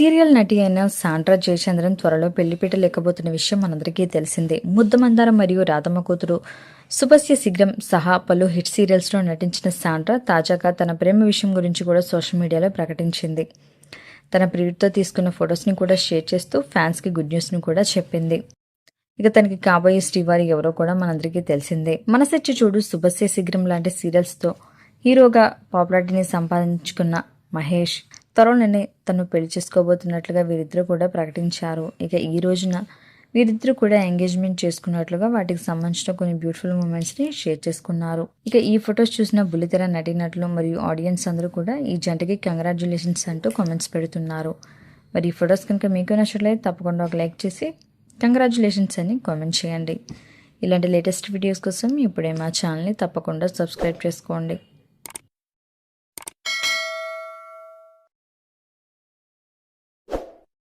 Serial నటి అయిన Sandra Jayachandran త్వరలో పెళ్ళిపీట లేకపోతున్న విషయం మనందరికీ తెలిసిందే. ముద్దమందారం మరియు రాధమ్మ కూతురు సుభస్య శీఘ్రం సహా పలు హిట్ సీరియల్స్లో నటించిన సాండ్రా తాజాగా తన ప్రేమ విషయం గురించి కూడా సోషల్ మీడియాలో ప్రకటించింది. తన ప్రియుడితో తీసుకున్న ఫొటోస్ని కూడా షేర్ చేస్తూ ఫ్యాన్స్కి గుడ్ న్యూస్ని కూడా చెప్పింది. ఇక తనకి కాబోయే శ్రీవారి ఎవరో కూడా మనందరికీ తెలిసిందే. మనసెచ్చి చూడు శుభస్య శీఘ్రం లాంటి సీరియల్స్తో హీరోగా పాపులారిటీని సంపాదించుకున్న మహేష్. త్వరలోనే తను పెళ్ళి చేసుకోబోతున్నట్లుగా వీరిద్దరూ కూడా ప్రకటించారు. ఇక ఈ రోజున వీరిద్దరూ కూడా ఎంగేజ్మెంట్ చేసుకున్నట్లుగా వాటికి సంబంధించిన కొన్ని బ్యూటిఫుల్ మూమెంట్స్ని షేర్ చేసుకున్నారు. ఇక ఈ ఫొటోస్ చూసిన బుల్లితెర నటినట్లు మరియు ఆడియన్స్ అందరూ కూడా ఈ జంటకి కంగ్రాచులేషన్స్ అంటూ కామెంట్స్ పెడుతున్నారు. మరి ఈ ఫొటోస్ కనుక మీకు నచ్చట్లయితే తప్పకుండా ఒక లైక్ చేసి కంగ్రాచులేషన్స్ అని కామెంట్ చేయండి. ఇలాంటి లేటెస్ట్ వీడియోస్ కోసం ఇప్పుడే మా ఛానల్ని తప్పకుండా సబ్స్క్రైబ్ చేసుకోండి.